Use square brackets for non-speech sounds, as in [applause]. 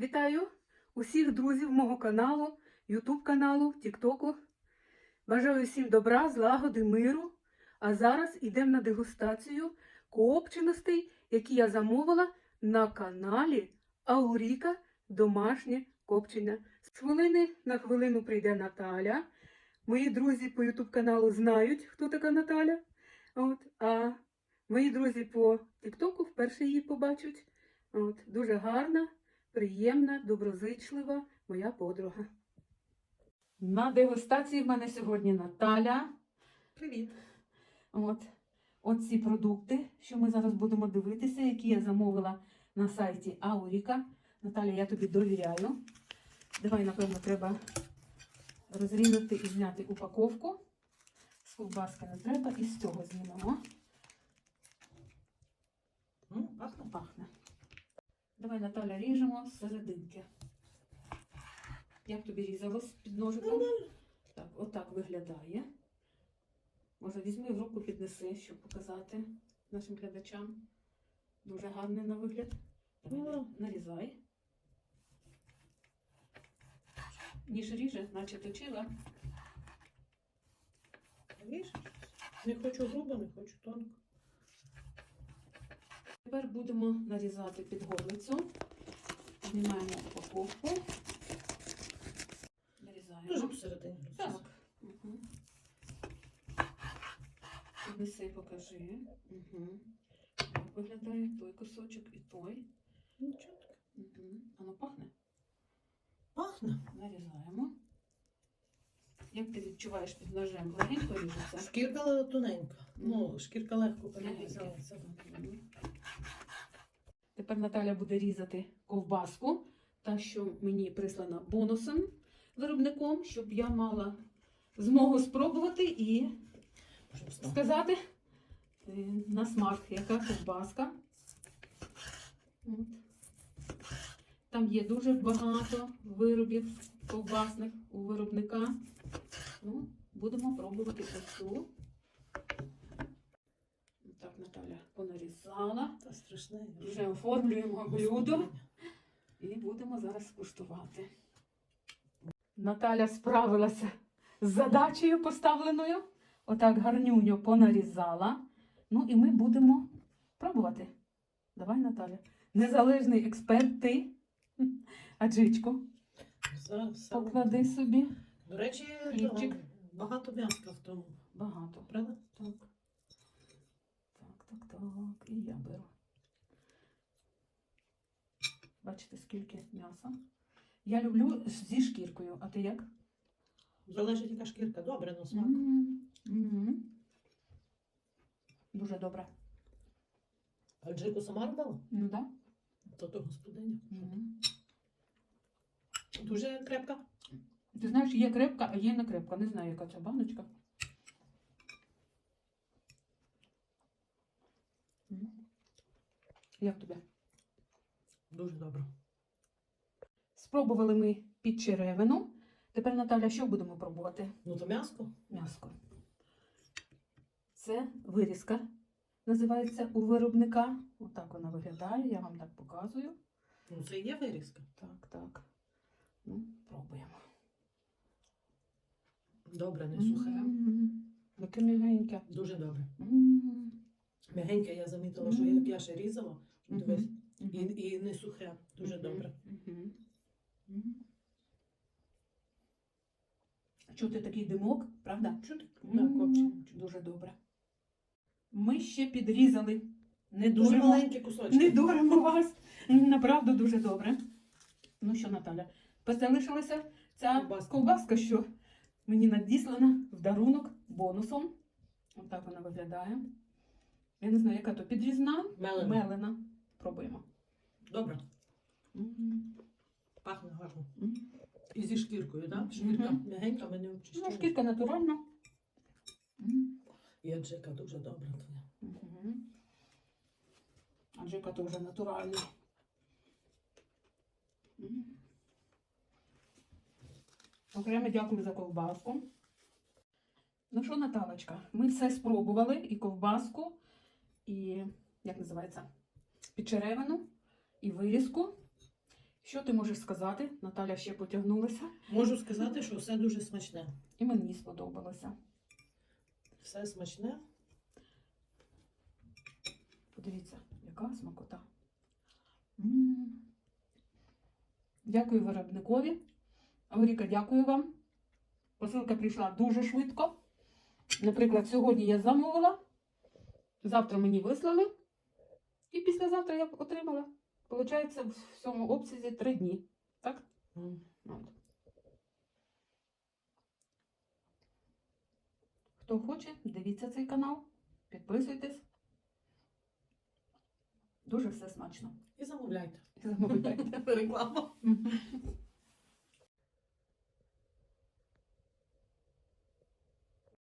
Вітаю усіх друзів мого каналу, Ютуб каналу, Тіктоку. Бажаю всім добра, злагоди, миру. А зараз йдемо на дегустацію копченостей, які я замовила на каналі Ауріка Домашнє копчення. З хвилини на хвилину прийде Наталя. Мої друзі по Ютуб каналу знають, хто така Наталя. От, а мої друзі по Тіктоку вперше її побачать. От, дуже гарна, приємна, доброзичлива моя подруга. На дегустації в мене сьогодні Наталя. Привіт. От, от ці продукти, що ми зараз будемо дивитися, які я замовила на сайті Ауріка. Наталя, я тобі довіряю. Давай, напевно, треба розрізати і зняти упаковку. З ковбаски не треба, і з цього знімемо. М, пахне. Пахне. Давай, Наталя, ріжемо з серединки. Як тобі різалось під ножиком? Так, отак виглядає. Може, візьми в руку, піднеси, щоб показати нашим глядачам. Дуже гарний на вигляд. Давай, нарізай. Ніж ріже, наче точила. Видиш? Не хочу грубо, не хочу тонко. Тепер будемо нарізати під горлицю. Знімаємо упаковку. Нарізаємо. Дуже посередині. Так. Угу. Піднеси, покажи. Угу. Як виглядає той кусочок і той. Нічого. Угу. Воно пахне. Пахне. Нарізаємо. Як ти відчуваєш під ножем? Легенько ріжеться? Шкірка тоненька. Ну, шкірка легко перерізається. Тепер Наталя буде різати ковбаску, та що мені прислана бонусом виробником, щоб я мала змогу спробувати і сказати е, на смак, яка ковбаска. От. Там є дуже багато виробів ковбасних у виробника. Ну, будемо пробувати оцю. Так, Наталя понарізала. Та страшне. Вже оформлюємо блюдо і будемо зараз куштувати. Наталя справилася з задачею поставленою. Отак гарнюньо понарізала. Ну і ми будемо пробувати. Давай, Наталя. Незалежний експерт ти. Аджичку поклади собі. До речі, Хлібчик. багато м'яска в тому. Багато. Правда? Так. Так. І я беру. Бачите, скільки м'яса. Я люблю зі шкіркою. А ти як? Залежить, яка шкірка. Добре, на смак. М, мгм. Дуже добре. А Джику сама робила? Ну так. То то господиня. Да? Мгм. Дуже крепка. Ти знаєш, є крепка, а є не крепка. Не знаю, яка ця баночка. М. Як тобі? Дуже добре. Спробували ми під черевину. Тепер, Наталя, що будемо пробувати? Ну то м'яско. М'яско. Це вирізка. Називається у виробника. Отак вона виглядає, я вам так показую. Ну це і є вирізка. Так, так. Ну, пробуємо. Добре, не сухе. М, Яке м'ягеньке. Дуже добре. М, М'ягеньке я замітила, що як я ще різала, дивись, і, і не сухе. Дуже добре. Чути такий димок, правда? Чути? На копчення. Дуже добре. Ми ще підрізали. Не Дуже дуримо, маленькі кусочки. не дуримо вас. Направду дуже добре. Ну що, Наталя, залишилася ця Ковбаска. ковбаска, що мені надіслана в дарунок бонусом. Отак вона виглядає. Я не знаю, яка то підрізна, Мелена. мелена. Пробуємо. Добре. М, Пахне гарно. м. І зі шкіркою, так? Шкірка Мгм. м'ягенька, ми не Ну, шкірка натуральна. М, І аджика дуже добра твоя. мгм. Аджика теж натуральна. М. Окремо дякую за ковбаску. Ну що, Наталочка, ми все спробували, і ковбаску, і як називається? Підчеревину, і вирізку. Що ти можеш сказати? Наталя ще потягнулася, Можу сказати, що все дуже смачне. і мені сподобалося. Все смачне. Подивіться, яка смакота. М. Дякую виробникові. Авріка, дякую вам. Посилка прийшла дуже швидко. Наприклад, сьогодні я замовила, завтра мені вислали, і післязавтра я отримала. Получається, в цьому обсязі три дні. Так? От. Хто хоче, дивіться цей канал, підписуйтесь. Дуже все смачно. І замовляйте. Замовляйте. [laughs] Реклама.